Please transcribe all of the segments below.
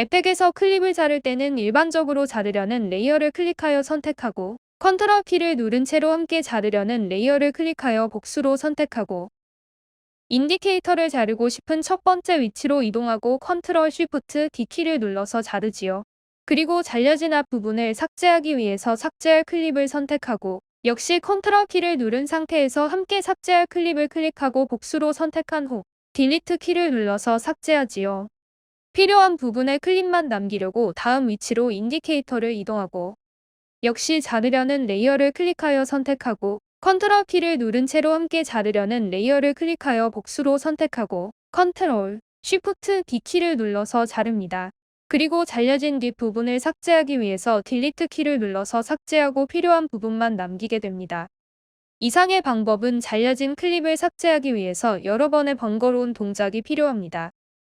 에펙에서 클립을 자를 때는 일반적으로 자르려는 레이어를 클릭하여 선택하고 컨트롤 키를 누른 채로 함께 자르려는 레이어를 클릭하여 복수로 선택하고 인디케이터를 자르고 싶은 첫 번째 위치로 이동하고 컨트롤 쉬프트 D 키를 눌러서 자르지요. 그리고 잘려진 앞부분을 삭제하기 위해서 삭제할 클립을 선택하고 역시 컨트롤 키를 누른 상태에서 함께 삭제할 클립을 클릭하고 복수로 선택한 후 딜리트 키를 눌러서 삭제하지요. 필요한 부분에 클립만 남기려고 다음 위치로 인디케이터를 이동하고 역시 자르려는 레이어를 클릭하여 선택하고 컨트롤 키를 누른 채로 함께 자르려는 레이어를 클릭하여 복수로 선택하고 컨트롤, 쉬프트 D 키를 눌러서 자릅니다. 그리고 잘려진 뒷부분을 삭제하기 위해서 딜리트 키를 눌러서 삭제하고 필요한 부분만 남기게 됩니다. 이상의 방법은 잘려진 클립을 삭제하기 위해서 여러 번의 번거로운 동작이 필요합니다.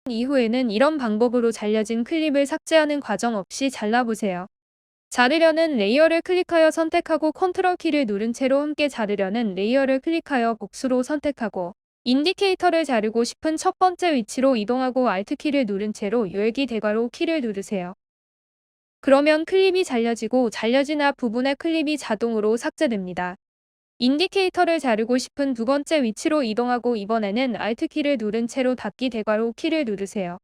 이후에는 이런 방법으로 잘려진 클립을 삭제하는 과정 없이 잘라보세요. 자르려는 레이어를 클릭하여 선택하고 컨트롤 키를 누른 채로 함께 자르려는 레이어를 클릭하여 복수로 선택하고 인디케이터를 자르고 싶은 첫 번째 위치로 이동하고 Alt 키를 누른 채로 열기 대괄호 키를 누르세요. 그러면 클립이 잘려지고 잘려진 앞 부분의 클립이 자동으로 삭제됩니다. 인디케이터를 자르고 싶은 두 번째 위치로 이동하고 이번에는 Alt 키를 누른 채로 닫기 대괄호 키를 누르세요.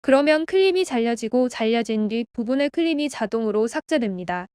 그러면 클립이 잘려지고 잘려진 뒷 부분의 클립이 자동으로 삭제됩니다.